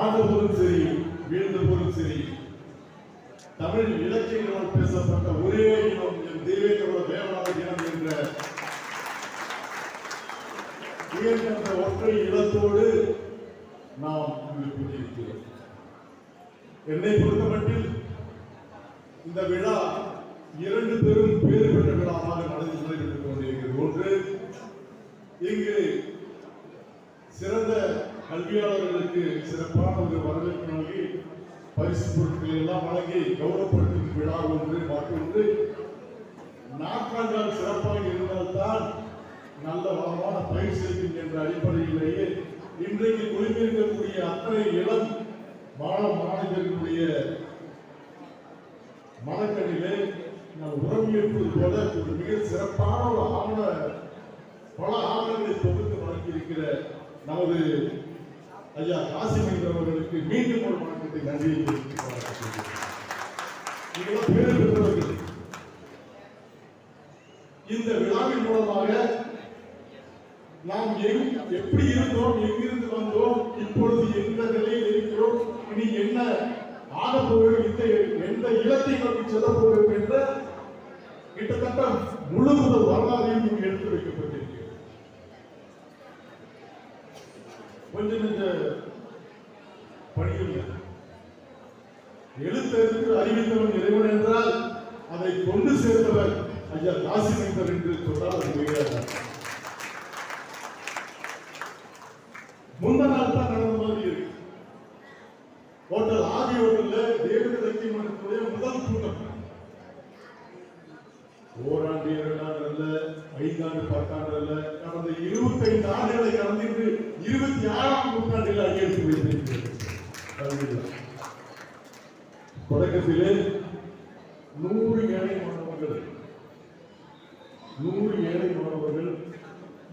ஆண்டவரும் சரி வீழ்ந்தவரும் சரி தமிழ் இலக்கியங்களால் பேசப்பட்ட ஒரே இனம் என் தேவேந்திர தேவநாத இனம் என்ற ஒற்றை இடத்தோடு நாம் இங்கு கூடியிருக்கிறோம். என்னை பொறுத்தமட்டில் இந்த விழா இரண்டு பெரும் பேறு பெற்ற விழாவாக நடந்து நடைபெற்றுக் கொண்டிருக்கிறது. ஒன்று இங்கு சிறந்த கல்வியாளர்களுக்கு சிறப்பான ஒரு வரவேற்பு நல்கி பரிசு பொருட்கள் எல்லாம் வழங்கி கௌரவப்படுத்தும் விழா ஒன்று மற்றொன்று நாற்காலிகள் சிறப்பாக இருந்தால்தான் நல்ல வளமான பயிர் செய்யும் என்ற அடிப்படையிலேயே இன்றைக்கு குழுமியிருக்கக்கூடிய அத்தனை இளம் மாணவ மாணவர்களுடைய மனக்கடிலே நான் உறவியற்பது போல ஒரு மிக சிறப்பான ஒரு ஆவண பல ஆவணங்களை தொகுத்து வழங்கியிருக்கிற நமது ஐயா காசிமேந்திரன் அவர்களுக்கு மீண்டும் ஒரு வணக்கத்தை நன்றியை தெரிவித்துக் கொள்கிறேன். பேர் பெற்றவர்கள் இந்த விழாவின் மூலமாக நாம் எப்படி இருந்தோம் எங்கிருந்து வந்தோம் இப்பொழுது எந்த நிலையில் இருக்கிறோம் இனி என்ன ஆக போகிறோம் இந்த எந்த இலக்கை நோக்கி செல்ல போகிறோம் என்ற கிட்டத்தட்ட முழு முதல் வரலாறையும் எடுத்து வைக்கப்பட்டிருக்கிறது கொஞ்சம் இந்த பணியில் எழுத்தறிந்து அறிவித்தவன் இறைவன் என்றால் அதை கொண்டு சேர்த்தவர் ஐயா காசிமைந்தர் என்று சொன்னால் அது மிக முந்த நாள் தான் நடந்த மாதிரி இருக்கு. ஹோட்டல் ஆதி ஹோட்டல்ல தேவத லட்சுமி மன்றத்துடைய முதல் கூட்டம். ஓராண்டு இரண்டாண்டு அல்ல ஐந்தாண்டு பத்தாண்டு அல்ல கடந்த இருபத்தைந்து ஆண்டுகளை கடந்து இருபத்தி ஆறாம் நூற்றாண்டில் அடியெடுத்து வைத்திருக்கிறது தொடக்கத்திலே நூறு ஏழை மாணவர்கள் நூறு ஏழை மாணவர்கள்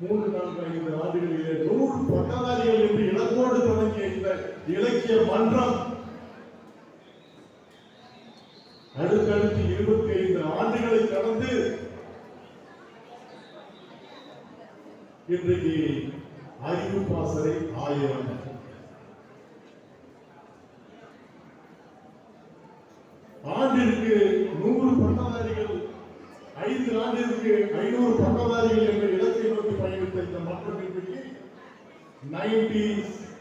மூன்று நான்கு ஐந்து ஆண்டுகளிலே நூறு பட்டதாரிகள் என்று இலக்கோடு தொடங்கிய இந்த இலக்கிய மன்றம் அடுத்தடுத்து இருபத்தி ஐந்து ஆண்டுகளை கடந்து இன்றைக்கு அறிவு பாசறை ஆயிரம் ஆண்டிற்கு நூறு பட்டதாரிகள் ஐந்து ஆண்டிற்கு ஐநூறு பட்டதாரிகள் என்ற இலக்கை நோக்கி பயணித்த இந்த மன்றம் நைன்டி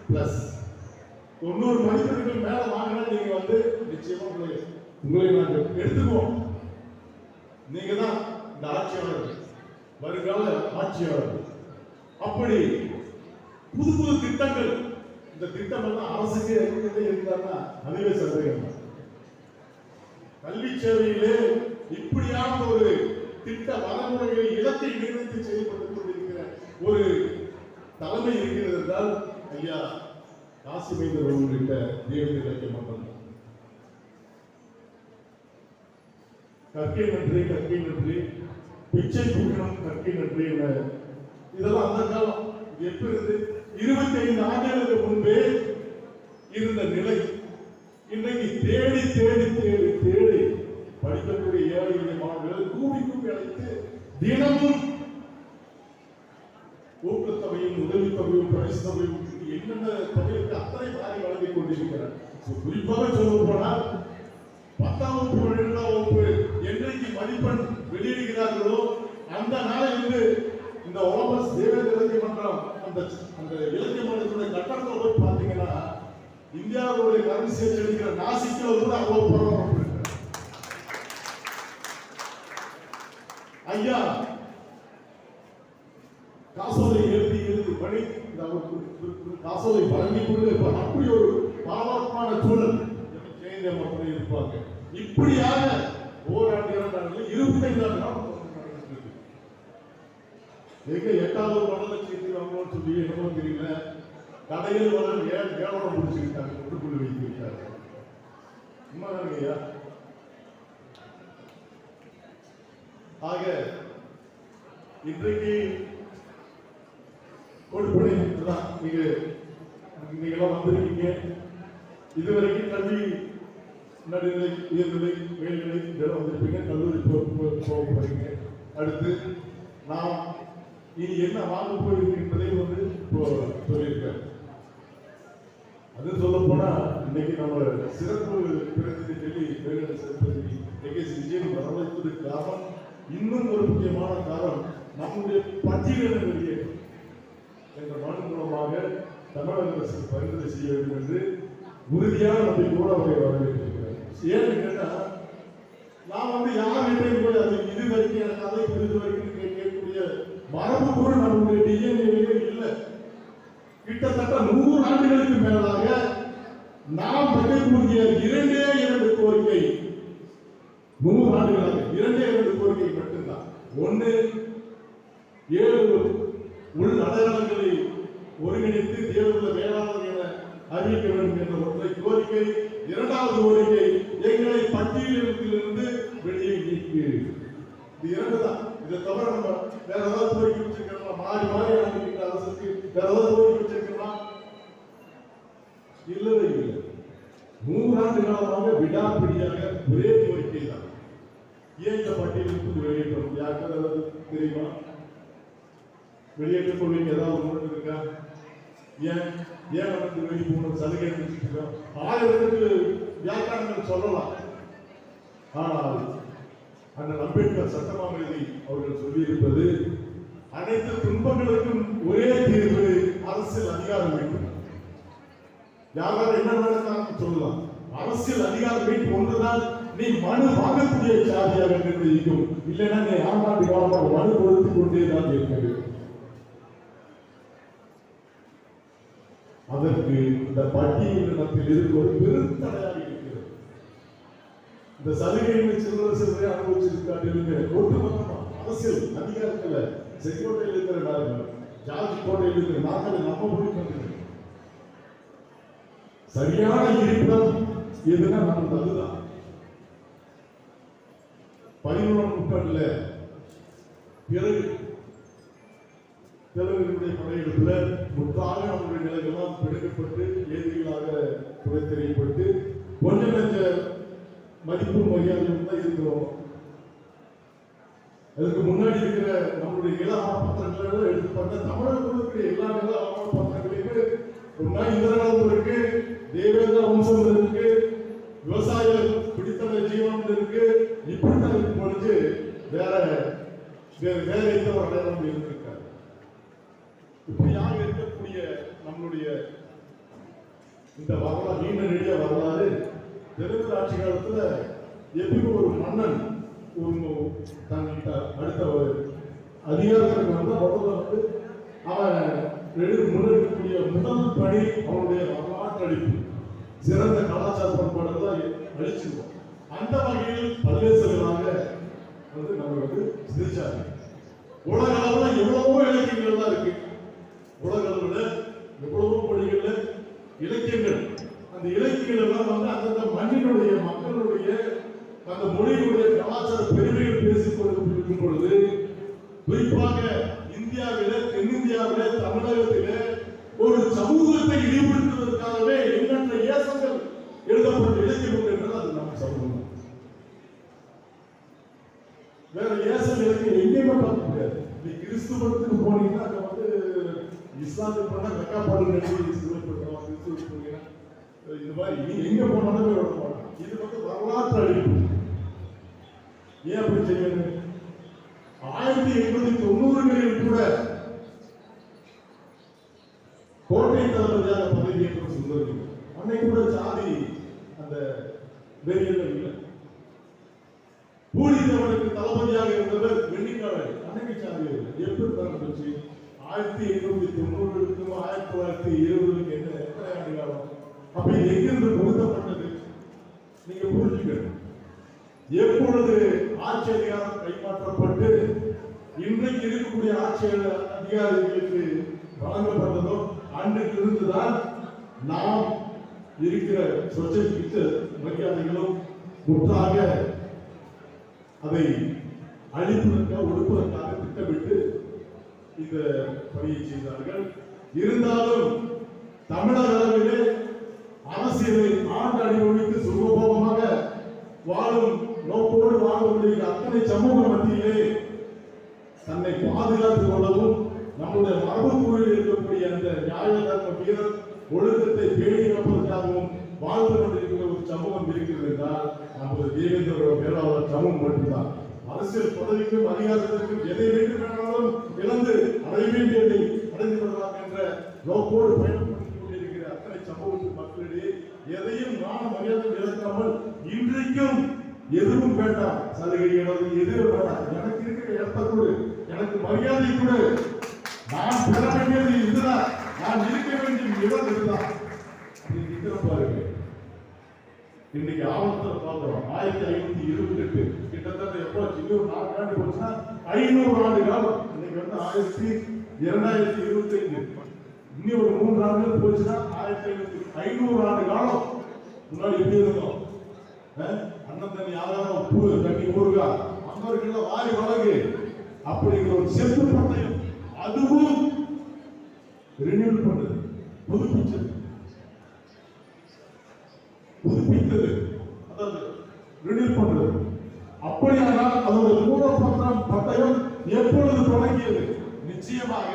பிளஸ் தொண்ணூறு மதிப்பெண்கள் மேல வாங்கினா நீங்க வந்து நிச்சயமா உங்களை உங்களை நாங்கள் எடுத்துக்குவோம். நீங்க தான் இந்த ஆட்சியாளர் வருங்கால ஆட்சியாளர்கள். அப்படி புது புது திட்டங்கள். இந்த திட்டம் எல்லாம் அரசுக்கு எங்கே அதுவே சந்தேகம் கல்வி சேவையிலே இப்படியான ஒரு திட்ட வரமுறைகளை இலக்கை நிர்ணயித்து செயல்பட்டுக் கொண்டிருக்கிற ஒரு தலைமை இருக்கிறது என்றால் ஐயா காசிமைந்தர் உள்ளிட்ட தேவதை இலக்கிய மக்கள் கற்கை நன்றி கற்கை நன்றி. பிச்சை கொடுக்கணும் கற்கை நன்றி என. இதெல்லாம் அந்த காலம். எப்படி இருந்து இருபத்தி ஐந்து ஆண்டுகளுக்கு முன்பே இருந்த நிலை. இன்றைக்கு தேடி தேடி தேடி தேடி படிக்கக்கூடிய ஏழை எளிய மாணவர்கள் கூவி கூவி அழைத்து தினமும் ஊக்கத்தொகையும் உதவித்தொகையும் பரிசு தொகையும் என்னென்ன தொகைக்கு அத்தனை மாறி வழங்கிக் கொண்டிருக்கிறார். குறிப்பாக சொல்ல போனால் பத்தாம் வகுப்பு பன்னிரெண்டாம் வகுப்பு என்றைக்கு மதிப்பெண் வெளியிடுகிறார்களோ அந்த நாளிலிருந்து இந்த ஓமஸ் தேவேந்திர இலக்கிய மன்றம் அந்த அந்த இலக்கிய மன்றத்துடைய கட்டணத்தை போய் பார்த்தீங்கன்னா இந்தியாவுடைய கல்வி சேர்த்து எடுக்கிற நாசிக்கில் கூட அவ்வளவு பரவாயில்லை ஐயா காசோலை எழுதி எழுதி பணி இந்த அவருக்கு காசோலை வழங்கி கொண்டு அப்படி ஒரு பாவமான சூழல் ஜெயந்த மட்டும் இருப்பாங்க. இப்படியாக ஓராண்டு இரண்டாண்டு இருபத்தைந்து ஆண்டு காலம் தொடர்ந்து நடந்துட்டு இருக்கு. எங்க எட்டாவது மண்டல செய்தி வாங்கணும்னு சொல்லி என்னமோ தெரியல. கடையில் வர ஏன் கேவலம் முடிச்சுக்கிட்டாங்க உள்ளுக்குள்ள வைத்து விட்டாங்க சும்மா ஐயா? ஆக இன்றைக்கு கொடுப்பனை தான் நீங்க நீங்களாம் வந்திருக்கீங்க. இதுவரைக்கும் கல்வி நடுநிலை உயர்நிலை மேல்நிலை இதெல்லாம் வந்திருப்பீங்க. கல்லூரி போ- போக போறீங்க அடுத்து நாம் இனி என்ன வாங்க போயிருக்கு என்பதை வந்து இப்போ அது சொல்ல போனா இன்னைக்கு நம்ம சிறப்பு பிரதிநிதி சொல்லி வேலுநர் சிறப்பு ஏகேசி விஜயன் வரவேற்பதற்கு காரணம் இன்னும் ஒரு முக்கியமான காரணம் நம்முடைய பட்டியலின வெளியேற்றம் என்ற மனு மூலமாக தமிழக அரசு பரிந்துரை செய்ய வேண்டும் என்று உறுதியான நம்பிக்கையோடு அவரை வரவேற்றிருக்கிறார். ஏன்னு கேட்டா நான் வந்து யார்கிட்டையும் போய் அது இது வரைக்கும் எனக்கு அதை இது வரைக்கும் மரபு கூட நம்முடைய டிஎன்ஏவிலே இல்லை. கிட்டத்தட்ட நூறு ஆண்டுகளுக்கு மேலாக நாம் வைக்கக்கூடிய இரண்டே இரண்டு கோரிக்கை நூறு ஆண்டுகளாக இரண்டே இரண்டு கோரிக்கை மட்டும்தான். ஒன்று ஏழு உள் அடையாளங்களை ஒருங்கிணைத்து தேர்தல வேளாளர் என அறிவிக்க வேண்டும் என்ற ஒற்றை கோரிக்கை. இரண்டாவது கோரிக்கை எங்களை பட்டியலிருந்து வெளியே நீக்கு. இது இரண்டு தான் இதை தவிர நம்ம வேற ஏதாவது கோரிக்கை வச்சிருக்கோமா மாறி மாறி ஆரம்பிக்கிற அரசுக்கு வேற ஏதாவது கோரிக்கை வச்சிருக்கோமா இல்லவே இல்லை. நூறாண்டு காலமாக விடாப்பிடியாக ஒரே கோரிக்கை தான். ஏன் இந்த பட்டியலுக்கு வெளியேற்றம் யாருக்காவது ஏதாவது தெரியுமா? வெளியேற்ற கொள்கைக்கு ஏதாவது முரண் இருக்கா? ஏன்? ஏன் வந்து வெளியே போகணும்? சலுகை இருக்கோம். ஆயிரத்துக்கு வியாக்கியானங்கள் சொல்லலாம். ஆனால் அண்ணன் அம்பேத்கர் சட்டமாமதி அவர்கள் சொல்லியிருப்பது அனைத்து துன்பங்களுக்கும் ஒரே தீர்வு அரசியல் அதிகாரம் வேண்டும். யாராவது என்ன நடந்தாலும் சொல்லலாம். அரசியல் அதிகாரம் மீட்பு ஒன்றுதான் நீ மனு வாங்கக்கூடிய சாதியாக நிர்ணயிக்கும் இல்லைன்னா நீ ஆண்டாண்டு காலமாக மனு கொடுத்து கொண்டே தான் இருக்க அதற்கு இந்த பட்டியலினத்தில் இருக்கு ஒரு பெருந்தடையாக இந்த சலுகைகளை சில்லறை சில்லறை அனுபவிச்சிருக்காங்க ஒட்டுமொத்தமா அரசியல் அதிகாரத்துல செங்கோட்டையில் இருக்கிற நாடுகள் ஜார்ஜ் கோட்டையில் இருக்கிற நாட்களை நம்ம முடிவு சரியான இருப்பிடம் எதுனா நம்ம அதுதான். பதினோராம் நூற்றாண்டுல பிறகு தெலுங்குடைய படையெடுப்புல முற்றாக அவருடைய நிலைகள்லாம் பிடிக்கப்பட்டு ஏதிகளாக தெரியப்பட்டு கொஞ்ச நெஞ்ச மதிப்பு மரியாதையும் தான் இருக்கிறோம். அதுக்கு முன்னாடி இருக்கிற நம்மளுடைய நில ஆவணப்பத்திரங்களை எடுத்து பார்த்தா தமிழர்களுக்கு எல்லா நில ஆவணப்பத்திரங்களையுமே ஒன்னா இந்திரநாதம் இருக்கு தேவேந்திர வம்சம் இருக்கு விவசாய பிடித்தன ஜீவனம் இருக்கு இப்படித்தான் இருக்கும் பொழுது வேற வேற வேற எந்த ஒரு அடையாளம் இருந்திருக்காரு இப்படியாக இருக்கக்கூடிய நம்மளுடைய இந்த வரலாறு நீண்ட நெடிய வரலாறு தெலுங்கு ஆட்சி காலத்துல எப்படி ஒரு மன்னன் தன்கிட்ட அடுத்த ஒரு அதிகாரத்துக்கு வந்த முதல்ல வந்து அவன் முன்னெடுக்கக்கூடிய முதல் பணி அவனுடைய வரலாற்று அழிப்பு சிறந்த கலாச்சார பண்பாடு தான் அழிச்சிருவோம் அந்த வகையில் பல்வேசர்களாக வந்து நம்ம வந்து சிரிச்சாங்க உலக அளவில் எவ்வளவோ இலக்கியங்கள் தான் இருக்கு. உலக அளவில் எவ்வளவோ மொழிகள்ல இலக்கியங்கள். அந்த இலக்கியங்கள் எல்லாம் வந்து அந்தந்த மண்ணினுடைய மக்களுடைய அந்த மொழியினுடைய கலாச்சார பெருமைகள் பேசிக் கொண்டிருக்கும் பொழுது குறிப்பாக இந்தியாவில தென்னிந்தியாவில தமிழகத்தில ஒரு சமூகத்தை ஈடுபடுத்துவதற்காகவே எண்ணற்ற ஏசங்கள் எழுதப்பட்ட இலக்கியம் என்றால் அது நம்ம சமூகம். வேற ஏசல் இலக்கியம் எங்கேயுமே பார்க்க முடியாது. நீ கிறிஸ்துவத்துக்கு போனீங்கன்னா அங்க வந்து இஸ்லாத்துக்கு போனா கக்கா பாடல் நடிகை சிறுமைப்படுத்தலாம் கிறிஸ்துவுக்கு போனீங்கன்னா இது மாதிரி நீ எங்க போனாலும் விட மாட்டான் இது வந்து வரலாற்று அழிப்பு ஏன் அப்படி செய்யணும்? ஆயிரத்தி எண்ணூத்தி தொண்ணூறுகளில் கூட கோட்டை தளபதியாக பதவியேற்ற சுந்தரி அன்னைக்கு கூட சாதி அந்த வெறியில் இல்லை. பூலித்தேவனுக்கு தளபதியாக இருந்தவர் வெள்ளிக்காரர். அன்னைக்கு சாதி எப்படி நடந்துச்சு ஆயிரத்தி எண்ணூத்தி தொண்ணூறுக்கும் ஆயிரத்தி தொள்ளாயிரத்தி இருபதுக்கு என்ன எத்தனை ஆண்டு காலம் அப்படி எங்கிருந்து பொருத்தப்பட்டது நீங்க புரிஞ்சுக்கணும். எப்பொழுது ஆட்சி அதிகாரம் கைமாற்றப்பட்டு இன்றைக்கு இருக்கக்கூடிய ஆட்சி அதிகாரிகளுக்கு வழங்கப்பட்டதோ அன்றைக்கு இருந்துதான் நாம் இருக்கிற சொசைட்டிக்கு மரியாதைகளும் முற்றாக அதை அழிப்பதற்காக ஒடுப்பதற்காக திட்டமிட்டு இந்த பணியை செய்தார்கள். இருந்தாலும் தமிழக அளவிலே செய்து ஆண்டு அடி ஒழித்து சுகபோகமாக வாழும் நோக்கோடு வாழ்ந்து அத்தனை சமூக மத்தியிலே தன்னை பாதுகாத்துக் கொள்ளவும் நம்முடைய மரபுக்குழுவில் இருக்கக்கூடிய அந்த நியாய தர்ம வீரர் ஒழுக்கத்தை பேணி வைப்பதற்காகவும் வாழ்ந்து கொண்டிருக்கிற ஒரு சமூகம் இருக்கிறது என்றால் நமது தேவேந்திர பேராளர் சமூகம் மட்டும்தான். அரசியல் பதவிக்கும் அதிகாரத்திற்கும் எதை வேண்டும் என்றாலும் இழந்து அடைவே அடைந்து கொள்ளலாம் என்ற நோக்கோடு பயணப்படுத்திக் கொண்டிருக்கிற அத்தனை சமூகத்து மக்களிடையே எதையும் மான மரியாதை இழக்காமல் இன்றைக்கும் எதுவும் வேண்டாம். சலுகை எனது எதுவும் வேண்டாம். எனக்கு இருக்கிற இடத்தை கொடு. எனக்கு மரியாதை கொடு. நான் பெற வேண்டியது இதுதான். நான் இருக்க வேண்டிய இடம் இதுதான். நீங்க பாருங்க இன்னைக்கு ஆவணத்துல பார்க்கிறோம். ஆயிரத்தி ஐநூத்தி இருபத்தி எட்டு கிட்டத்தட்ட எப்போ இன்னொரு நாலு ஆண்டு போச்சுன்னா ஐநூறு ஆண்டு காலம். இன்னைக்கு வந்து ஆயிரத்தி இரண்டாயிரத்தி இருபத்தி ஐந்து இன்னி ஒரு மூன்று ஆண்டுகள் போச்சுன்னா ஆயிரத்தி ஐநூத்தி ஐநூறு ஆண்டு காலம். முன்னாடி எப்படி இருந்தோம்? அண்ணன் தண்ணி ஆதாரம் உப்பு தண்ணி ஊருகா? அங்கவர்கள வாரி வழங்கு. அப்படிங்கிற ஒரு செப்பு பட்டயம் அதுவும் ரினியூல் பண்ணது. புதுப்பிச்சது. புதுப்பித்தது. அதாவது ரினியூல் பண்றது அப்படியானால் அதோட மூலப்பத்திரம் பட்டயம் எப்பொழுது தொடங்கியது? நிச்சயமாக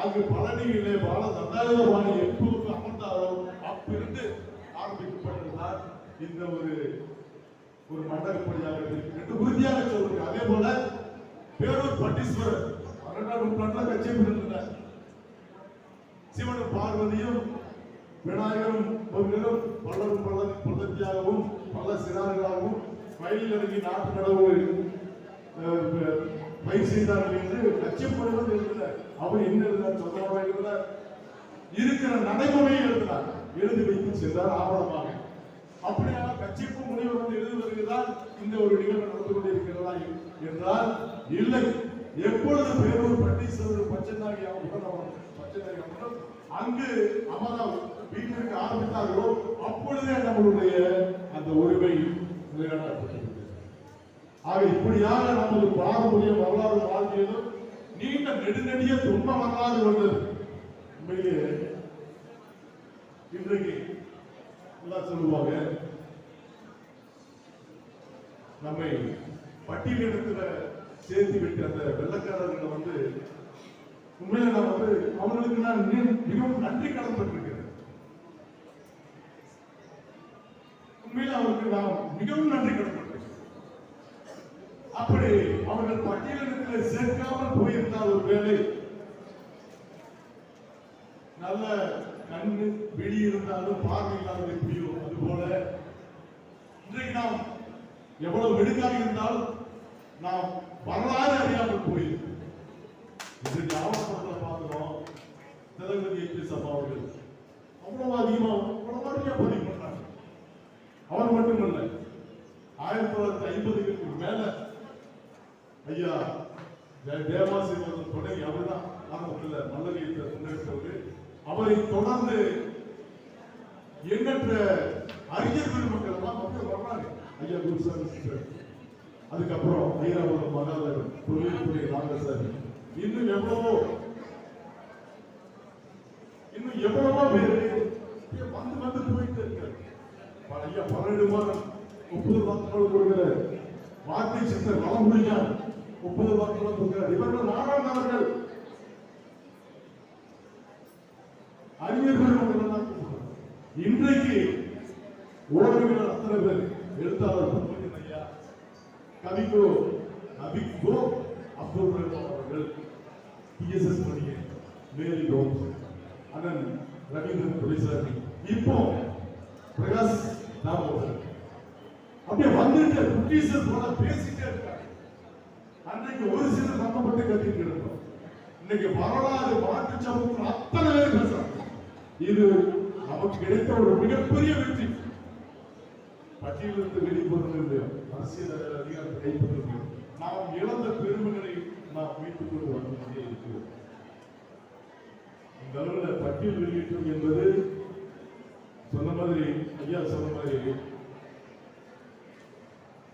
அங்கு பழனியிலே வாழ தண்டாயுதபாணி எப்பொழுது அமர்ந்தாரோ அப்பிருந்து ஆரம்பிக்கப்பட்டிருந்தார். இந்த ஒரு ஒரு மண்டலப்படியாக இருக்கு. என்று உறுதியாக சொல்றேன். அதே போல பேரூர் பட்டீஸ்வரர் பன்னெண்டாம் நூற்றாண்டுல கட்சி இருந்தார் சிவனும் பார்வதியும் விநாயகரும் முருகனும் பலரும் பல பதத்தியாகவும் பல சிறார்களாகவும் வயலில் இறங்கி நாட்டு நடவு பயிர் செய்தார்கள் என்று லட்சியப்படுவது எழுதினார் அவர் என்ன எழுதினார் சொந்தமாக எழுதினார் இருக்கிற நடைமுறையை எழுதினார் எழுதி வைத்து சென்றார் ஆவணமாக. அப்படியாக கட்சிப்பு முனிவர் வந்து எழுதுவதற்குதான் இந்த ஒரு நிகழ்வு நடந்து கொண்டிருக்கிறதா என்றால் இல்லை. எப்பொழுது பேரூர் பட்டீஸ்வரர் பச்சைநாகி அவர்கள் பச்சைநாகி அவர்கள் அங்கு அமரா வீட்டிற்கு ஆரம்பித்தார்களோ அப்பொழுதே நம்மளுடைய அந்த உரிமை நிலைநாட்டப்பட்டது ஆக இப்படியாக நமது பாரம்பரிய வரலாறு வாழ்க்கையிலும் நீண்ட நெடுநெடிய துன்ப வரலாறு வந்தது உண்மையிலே இன்றைக்கு எல்லாம் சொல்லுவாங்க. நம்மை பட்டியலிடத்துல சேர்த்து விட்டு அந்த வெள்ளக்காரர்களை வந்து உண்மையில நான் வந்து அவர்களுக்கு நான் மிகவும் நன்றி கடன்பட்டிருக்கிறேன். உண்மையில அவருக்கு நான் மிகவும் நன்றி கடன் அப்படி அவர்கள் பட்டியலிடத்தில் சேர்க்காமல் போயிருந்தால் ஒரு வேலை நல்ல கண்ணு வெளி இருந்தாலும் பார்வை இல்லாத எப்படியோ அது போல இன்றைக்கு நாம் எவ்வளவு மெடுக்காக இருந்தாலும் நாம் வரலாறு அறியாமல் போயிருக்கோம் இன்றைக்கு ஆவணப்படத்தில் பார்க்கிறோம். தளபதி எம்பி சபா அவர்கள். அவ்வளவு அதிகமாக அவ்வளவு அதிகமா பதிவு பண்ணாங்க அவர் மட்டுமல்ல ஆயிரத்தி தொள்ளாயிரத்தி ஐம்பதுக்கு மேல ஐயா தே- தேவாசி அவர்கள் தொடங்கி ஆரம்பத்தில் மல்லவியத்தை முன்னெடுத்தவர் அவரை தொடர்ந்து எண்ணற்ற அறிஞர் பெருமக்கள் எல்லாம் மக்கள் வர்றாங்க ஐயா குருசாமி சித்தர். அதுக்கப்புறம் ஐயாவூர் மகாதர் தொழில்துறை ராமசாமி இன்னும் எவ்வளவோ இன்னும் எவ்வளவோ பேர் வந்து வந்து போயிட்டு இருக்காரு. ப- ஐயா பன்னெண்டு மாதம் முப்பது மாதங்கள் கொடுக்கிற வார்த்தை சித்தர் வளம் முடிஞ்சார் முப்பது வாக்குகள் கொடுக்கிறார். இவர்கள் நாடாண்டவர்கள் அறிஞர்கள் இன்றைக்கு ஓடுகிறவர் அத்தனை பேர் எழுத்தாளர் ஐயா கவிக்கோ நபிக்கோ அப்துல் ரஹ்மான் அவர்கள் பிஎஸ்எஸ் மணியன் மேரி கோம்ஸ் அண்ணன் ரவீந்திரன் துரைசாமி இப்போ பிரகாஷ் ராம் அவர்கள். அப்படியே வந்துட்டு குட்டீசர் போல பேசிட்டே இருக்காங்க அன்றைக்கு ஒரு சிலர் நம்ம கத்திட்டு இருந்தோம். இன்னைக்கு வரலாறு மாற்று சமூகத்தில் அத்தனை பேர் பேசுறாங்க. இது நமக்கு கிடைத்த ஒரு மிகப்பெரிய வெற்றி. பட்டியலிருந்து வெளிப்படுறது அரசியல் அதிகாரம் கைப்பற்றுவது நாம் இழந்த பெருமைகளை நாம் மீட்டுக் கொண்டு வந்து இருக்கிறோம் இந்த அளவில் பட்டியல் வெளியீட்டம் என்பது சொன்ன மாதிரி ஐயா சொன்ன மாதிரி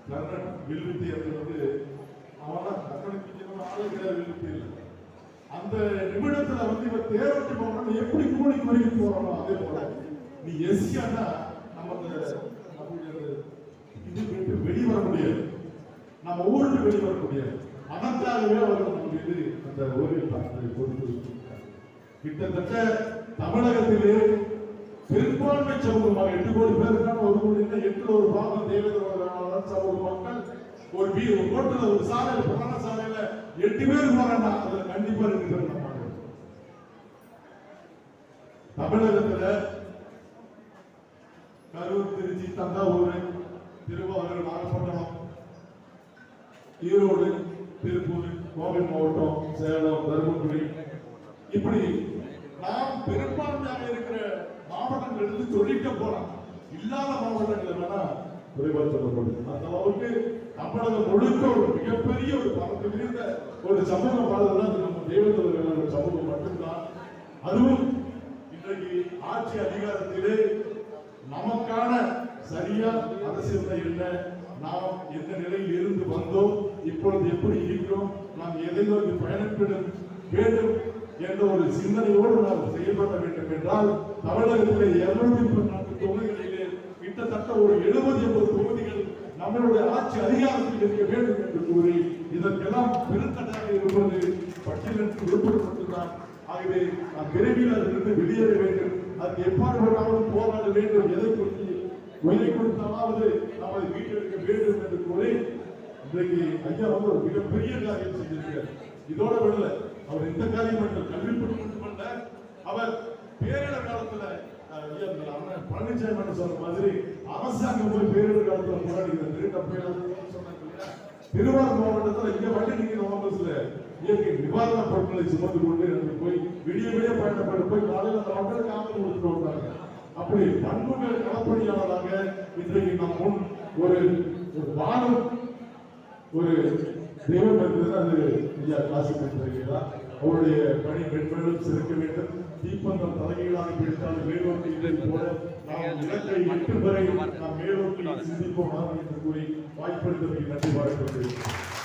கர்ணன் வில்வித்தை வந்து அவன் கர்ணனுக்கு ஆளே கிடையாது இல்லை அந்த நிமிடத்துல வந்து இவன் தேரோட்டி போனோம் எப்படி கூலி குறைக்கு போறானோ அதே போல நீ எஸ்சியானா நம்ம இது விட்டு வெளியே வர முடியாது. நம்ம ஊருக்கு வெளியே வர முடியாது. அதற்காகவே அவர் நமக்கு அந்த ஓவியம் பார்த்து கொடுத்து கிட்டத்தட்ட தமிழகத்திலே பெரும்பான்மை சமூகமாக எட்டு கோடி பேர் இருக்காங்க ஒரு கோடி இல்லை எட்டுல ஒரு பாகம் தேவேந்திர சமூக மக்கள் ஒரு வீ ஒரு ரோட்டுல ஒரு சாலையில புறான சாலையில் எட்டு பேர் போறாங்கன்னா அதுல கண்டிப்பா இருக்கிறது நம்ம தமிழகத்தில் கரூர் திருச்சி தஞ்சாவூர் திருவாரூர் நாகப்பட்டினம் ஈரோடு திருப்பூர் கோவை மாவட்டம் சேலம் தருமபுரி. இப்படி நாம் பெரும்பான்மையாக இருக்கிற மாவட்டங்கள் இருந்து சொல்லிட்டு போலாம். இல்லாத மாவட்டங்கள் வேணா குறைவா சொல்லப்படுது அந்த அளவுக்கு தமிழகம் முழுக்க ஒரு மிகப்பெரிய ஒரு பறந்து விரிந்த ஒரு சமூகம் வாழ்றதுனா அது நம்ம தெய்வத்தவர்களோட சமூகம் மட்டும்தான். அதுவும் இன்றைக்கு ஆட்சி அதிகாரத்திலே நமக்கான சரியா அரசியல் என்ன நாம் எந்த நிலையில் இருந்து வந்தோம் இப்பொழுது எப்படி இருக்கிறோம் நாம் எதை நோக்கி பயணப்பட வேண்டும் என்ற ஒரு சிந்தனையோடு நாம் செயல்பட வேண்டும் என்றால் தமிழகத்திலே இருநூத்தி பதினான்கு தொகுதிகளிலே கிட்டத்தட்ட ஒரு எழுபது எண்பது தொகுதிகள் நம்மளுடைய ஆட்சி அதிகாரத்தில் இருக்க வேண்டும் என்று கூறி இதற்கெல்லாம் பெருந்தடையாக இருப்பது பட்டியலுக்கு உட்படுத்தப்பட்டுதான். ஆகவே நாம் விரைவில் அதிலிருந்து வெளியேற வேண்டும். அதுக்கு எப்பாடுபட்டாலும் போராட வேண்டும் எதை குறித்து உயிரை கொடுத்தாவது நாம் வீட்டெடுக்க வேண்டும் என்று கூறி இன்றைக்கு ஐயா வந்து ஒரு மிகப்பெரிய காரியம் செஞ்சிருக்கார் இதோட விடல அவர் இந்த காரியம் மட்டும் கல்வி மட்டும் மட்டுமல்ல அவர் பேரிடர் காலத்துல பழனிசாமி சொன்ன மாதிரி அரசாங்கம் போய் பேரிடர் காலத்துல போராடிக்கிறது சொன்னாங்க திருவாரூர் மாவட்டத்தில் இங்க வண்டி நிக்கிற ஆபீஸ்ல இயற்கை நிவாரண பொருட்களை சுமந்து கொண்டு அங்க போய் விடிய விடிய பயணப்பட்டு போய் காலையில் அந்த மக்களுக்கு ஆதரவு கொடுத்துட்டு வந்தாங்க அப்படி பண்புகள் களப்பணியாளராக இன்றைக்கு நம் முன் ஒரு ஒரு வானம் ஒரு தெய்வம் இருக்கிறது அது ஐயா காசு பெற்றிருக்கிறார் அவருடைய பணி பெண்களும் சிறக்க வேண்டும் தீப்பந்தம் தலைகீழாக பிடித்தால் மேலோக்கி போல நாம் இலக்கை எட்டு வரை நாம் மேலோட்டி சிந்திப்போம் என்று கூறி வாய்ப்பளித்ததற்கு நன்றி பாராட்டுகிறேன்